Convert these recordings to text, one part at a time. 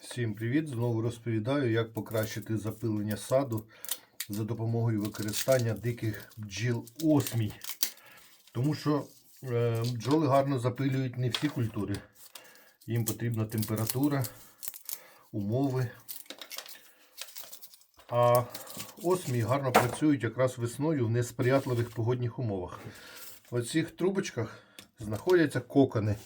Всім привіт! Знову розповідаю, як покращити запилення саду за допомогою використання диких бджіл осмій. Тому що е, бджоли гарно запилюють не всі культури. Їм потрібна температура, умови. А осмій гарно працюють якраз весною в несприятливих погодних умовах. В цих трубочках знаходяться кокони.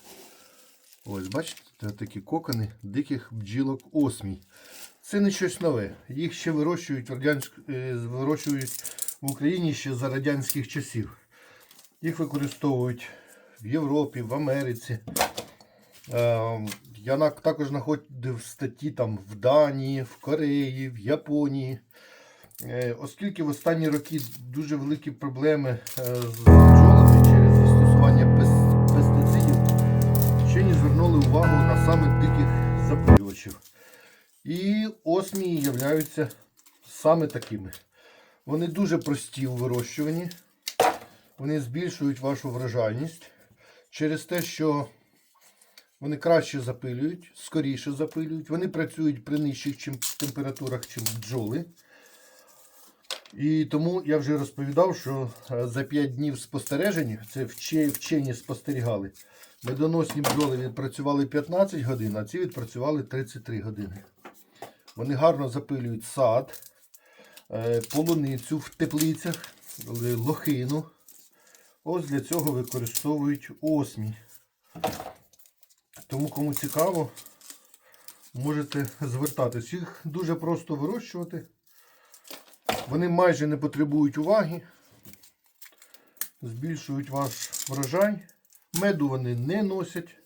Ось, бачите, це такі кокони диких бджілок осмій. Це не щось нове. Їх ще вирощують в, радянськ... е, вирощують в Україні ще за радянських часів. Їх використовують в Європі, в Америці. Е, Я також знаходив статті там в Данії, в Кореї, в Японії. Е, Оскільки в останні роки дуже великі проблеми з запилювачів. І осмії являються саме такими. Вони дуже прості у вирощуванні. Вони збільшують вашу врожайність через те, що вони краще запилюють, скоріше запилюють. Вони працюють при нижчих температурах, чим бджоли. І тому я вже розповідав, що е, за 5 днів спостережень, це вчені спостерігали, медоносні бджоли відпрацювали 15 годин, а ці відпрацювали 33 години. Вони гарно запилюють сад, е, полуницю в теплицях, лохину. Ось для цього використовують осмій. Тому кому цікаво, можете звертатись. Їх дуже просто вирощувати. Вони майже не потребують уваги, збільшують ваш врожай. Меду вони не носять,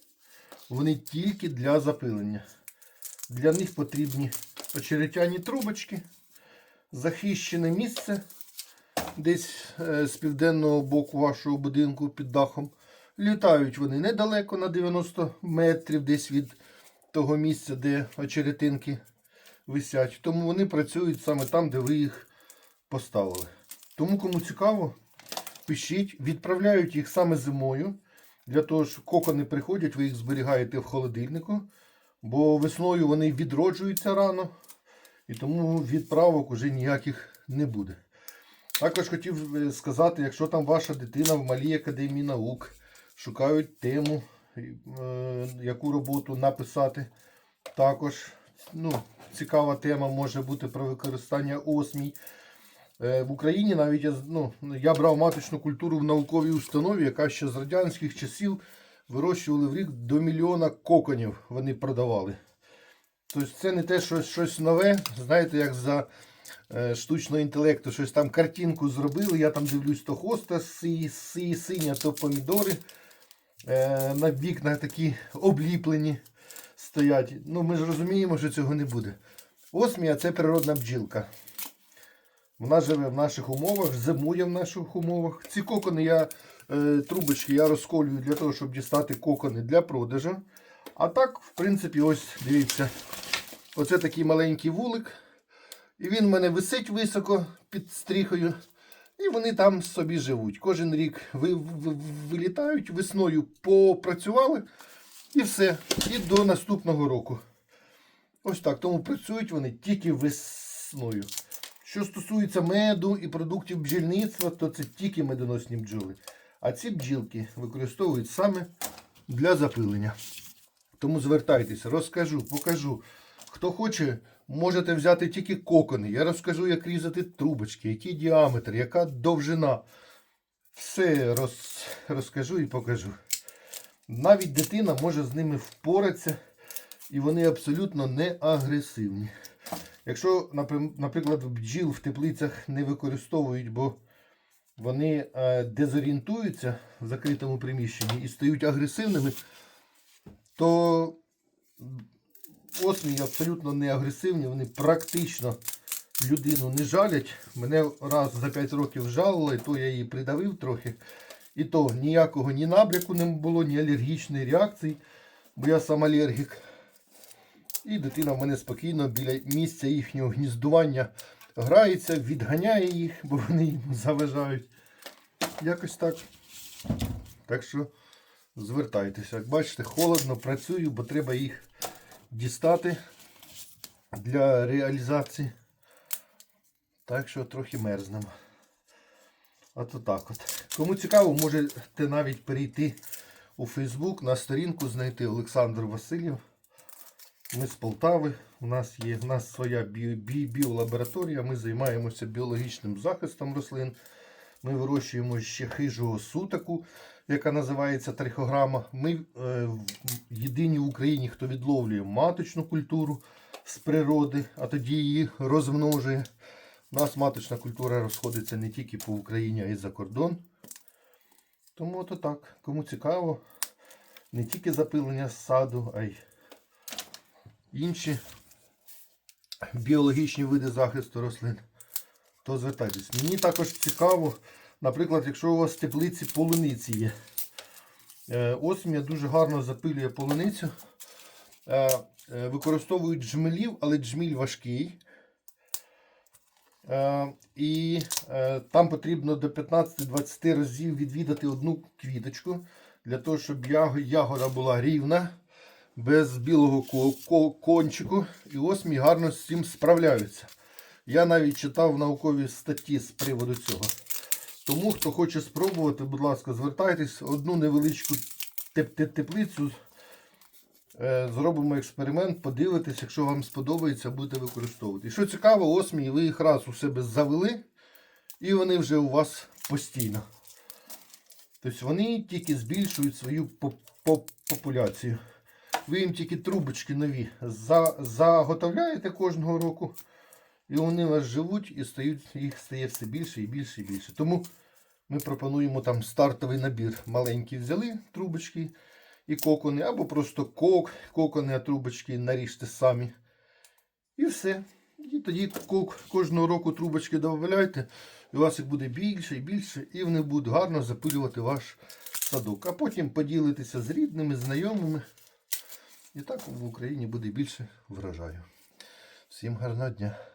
вони тільки для запилення. Для них потрібні очеретяні трубочки, захищене місце десь е, з південного боку вашого будинку під дахом. Літають вони недалеко на 90 метрів десь від того місця, де очеретинки висять. Тому вони працюють саме там, де ви їх поставили. Тому, кому цікаво, пишіть, відправляють їх саме зимою. Для того, що кокони приходять, ви їх зберігаєте в холодильнику, бо весною вони відроджуються рано, і тому відправок уже ніяких не буде. Також хотів е, сказати, якщо там ваша дитина в малій академії наук шукають тему, е, яку роботу написати, також ну, цікава тема може бути про використання осмій. Е, В Україні навіть я, ну, я брав маточну культуру в науковій установі, яка ще з радянських часів вирощували в рік до мільйона коконів вони продавали. Тобто це не те, що щось нове, знаєте, як за е, штучного інтелекту, щось там картинку зробили, я там дивлюсь, то хоста си, си, синя, то помідори. Е, на вікнах такі обліплені стоять. Ну, ми ж розуміємо, що цього не буде. Осмія це природна бджілка. Вона живе в наших умовах, зимує в наших умовах. Ці кокони я, е, трубочки я розколюю для того, щоб дістати кокони для продажу. А так, в принципі, ось дивіться. Оце такий маленький вулик. І він в мене висить високо під стріхою. І вони там собі живуть. Кожен рік ви, ви- вилітають, весною попрацювали і все. І до наступного року. Ось так. Тому працюють вони тільки весною. Що стосується меду і продуктів бджільництва, то це тільки медоносні бджоли. А ці бджілки використовують саме для запилення. Тому звертайтеся, розкажу, покажу. Хто хоче, можете взяти тільки кокони. Я розкажу, як різати трубочки, який діаметр, яка довжина. Все роз, розкажу і покажу. Навіть дитина може з ними впоратися, і вони абсолютно не агресивні. Якщо, наприклад, бджіл в теплицях не використовують, бо вони е, дезорієнтуються в закритому приміщенні і стають агресивними, то осмії абсолютно не агресивні, вони практично людину не жалять. Мене раз за 5 років жалили, то я її придавив трохи. І то ніякого ні набряку не було, ні алергічної реакції, бо я сам алергік. І дитина в мене спокійно біля місця їхнього гніздування грається, відганяє їх, бо вони йому заважають. Якось так. Так що звертайтеся. Як бачите, холодно, працюю, бо треба їх дістати для реалізації. Так що трохи мерзнемо. От так от. Кому цікаво, можете навіть перейти у Фейсбук на сторінку, знайти Олександр Васильєв. Ми з Полтави. У нас є у нас своя бі, бі, біолабораторія. Ми займаємося біологічним захистом рослин. Ми вирощуємо ще хижого сутаку, яка називається трихограма. Ми е, єдині в Україні, хто відловлює маточну культуру з природи, а тоді її розмножує. У нас маточна культура розходиться не тільки по Україні, а й за кордон. Тому то так, кому цікаво, не тільки запилення саду, а й інші біологічні види захисту рослин, то звертайтесь. Мені також цікаво, наприклад, якщо у вас в теплиці полуниці є. Е, Осмія дуже гарно запилює полуницю. Е, е, Використовують джмелів, але джміль важкий. І там потрібно до 15-20 разів відвідати одну квіточку, для того, щоб ягода була рівна, без білого ко- ко- кончику. І осмі гарно з цим справляються. Я навіть читав наукові статті з приводу цього. Тому, хто хоче спробувати, будь ласка, звертайтесь одну невеличку теп- теп- теплицю. Е, Зробимо експеримент, подивитесь, якщо вам сподобається, будете використовувати. І що цікаво, осмії ви їх раз у себе завели, і вони вже у вас постійно. Тобто вони тільки збільшують свою по- по- популяцію. Ви їм тільки трубочки нові заготовляєте кожного року, і вони у вас живуть і стають, їх стає все більше і більше і більше. Тому ми пропонуємо там стартовий набір. Маленькі взяли трубочки і кокони, або просто кок, кокони, а трубочки наріжте самі. І все. І тоді ко- кожного року трубочки додавайте, і у вас їх буде більше і більше, і вони будуть гарно запилювати ваш садок. А потім поділитися з рідними, знайомими. І так в Україні буде більше врожаю. Всім гарного дня!